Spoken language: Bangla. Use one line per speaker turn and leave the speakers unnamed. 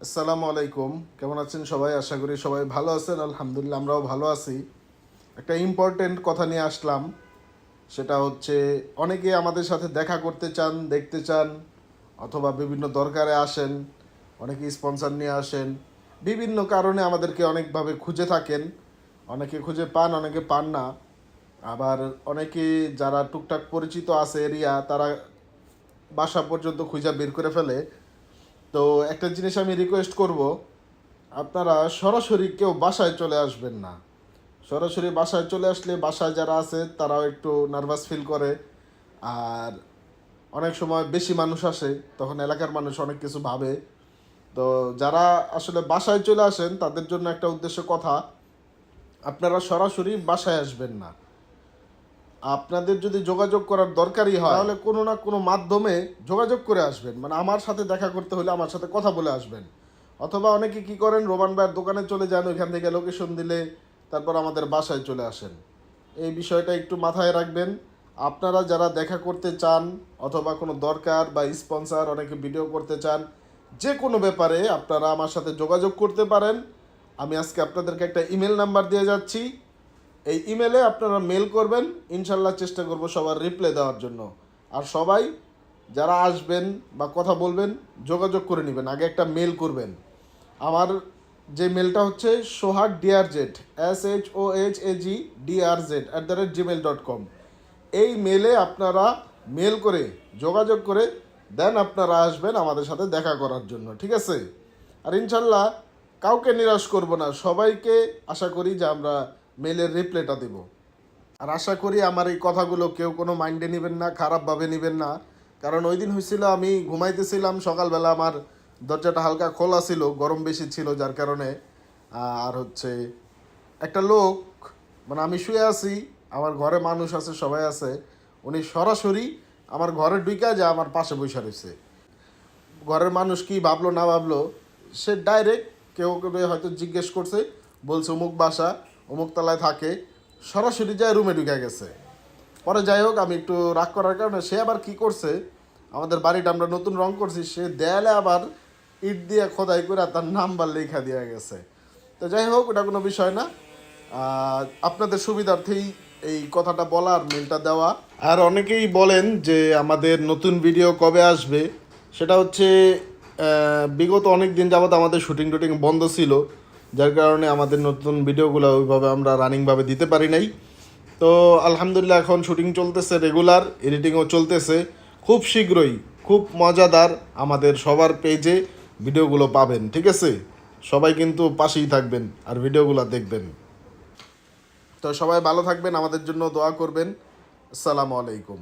আসসালামু আলাইকুম। কেমন আছেন সবাই? আশা করি সবাই ভালো আছেন। আলহামদুলিল্লাহ, আমরাও ভালো আছি। একটা ইম্পর্টেন্ট কথা নিয়ে আসলাম। সেটা হচ্ছে, অনেকে আমাদের সাথে দেখা করতে চান, দেখতে চান, অথবা বিভিন্ন দরকারে আসেন, অনেকে স্পন্সর নিয়ে আসেন। বিভিন্ন কারণে আমাদেরকে অনেকভাবে খুঁজে থাকেন। অনেকে খুঁজে পান, অনেকে পান না। আবার অনেকে যারা টুকটাক পরিচিত আছে এরিয়া, তারা বাসা পর্যন্ত খুঁজা বের করে ফেলে। তো একটা জিনিস আমি রিকোয়েস্ট করব, আপনারা সরাসরি কেউ বাসায় চলে আসবেন না। সরাসরি বাসায় চলে আসলে বাসায় যারা আছে, তারাও একটু নার্ভাস ফিল করে। আর অনেক সময় বেশি মানুষ আসে, তখন এলাকার মানুষ অনেক কিছু ভাবে। তো যারা আসলে বাসায় চলে আসেন, তাদের জন্য একটা উদ্দেশ্য কথা, আপনারা সরাসরি বাসায় আসবেন না। আপনাদের যদি যোগাযোগ করার দরকারই হয়, তাহলে কোনো না কোনো মাধ্যমে যোগাযোগ করে আসবেন। মানে আমার সাথে দেখা করতে হলে আমার সাথে কথা বলে আসবেন। অথবা অনেকে কি করেন, রোমান ভাইয়ের দোকানে চলে যান, ওইখান থেকে লোকেশন দিলে তারপর আমাদের বাসায় চলে আসেন। এই বিষয়টা একটু মাথায় রাখবেন। আপনারা যারা দেখা করতে চান, অথবা কোনো দরকার বা স্পন্সর অনেকে ভিডিও করতে চান, যে কোনো ব্যাপারে আপনারা আমার সাথে যোগাযোগ করতে পারেন। আমি আজকে আপনাদেরকে একটা ইমেল নাম্বার দিয়ে যাচ্ছি। এই ইমেলে আপনারা মেল করবেন, ইনশাল্লাহ চেষ্টা করব সবার রিপ্লাই দেওয়ার জন্য। আর সবাই যারা আসবেন বা কথা বলবেন, যোগাযোগ করে নেবেন, আগে একটা মেল করবেন। আমার যে মেলটা হচ্ছে Sohag D R Z S H O H A G D R Z at the rate Gmail dot com এই মেলে আপনারা মেল করে, যোগাযোগ করে দেন আপনারা আসবেন আমাদের সাথে দেখা করার জন্য, ঠিক আছে? আর ইনশাল্লাহ কাউকে নিরাশ করব না, সবাইকে আশা করি যে আমরা মেলের রিপ্লাইটা দেব। আর আশা করি আমার এই কথাগুলো কেউ কোনো মাইন্ডে নেবেন না, খারাপভাবে নেবেন না। কারণ ওই দিন হয়েছিল আমি ঘুমাইতেছিলাম, সকালবেলা আমার দরজাটা হালকা খোলা ছিল, গরম বেশি ছিল, যার কারণে আর হচ্ছে একটা লোক মানে আমি শুয়ে আছি, আমার ঘরে মানুষ আছে, সবাই আছে, উনি সরাসরি আমার ঘরে ঢুকা যা আমার পাশে বসে রয়েছে ঘরের মানুষ কি ভাবলো, না ভাবলো, সে ডাইরেক্ট কেউ কেউ হয়তো জিজ্ঞেস করছে, বলছে অমুক বাসা অমুক তলায় থাকে, সরাসরি যায় রুমে ঢুকে গেছে। পরে যাই হোক, আমি একটু রাগ করার কারণে সে আবার কি করছে, আমাদের বাড়িটা আমরা নতুন রং করছি, সে দেয়ালে আবার ইট দিয়ে খোদাই করে তার নাম্বার লেখা দেওয়া গেছে। তো যাই হোক, ওটা কোনো বিষয় না। আপনাদের সুবিধার্থেই এই কথাটা বলার মেলটা দেওয়া। আর অনেকেই বলেন যে আমাদের নতুন ভিডিও কবে আসবে? সেটা হচ্ছে বিগত অনেক দিন যাবত আমাদের শুটিং টুটিং বন্ধ ছিল। যার কারণে আমাদের নতুন ভিডিওগুলো ওইভাবে আমরা রানিংভাবে দিতে পারি নাই। তো আলহামদুলিল্লাহ এখন শুটিং চলতেছে রেগুলার এডিটিংও চলতেছে। খুব শীঘ্রই, খুব মজাদার আমাদের সবার পেজে ভিডিওগুলো পাবেন, ঠিক আছে? সবাই কিন্তু পাশেই থাকবেন আর ভিডিওগুলো দেখবেন। তো সবাই ভালো থাকবেন, আমাদের জন্য দোয়া করবেন। আসসালামু আলাইকুম।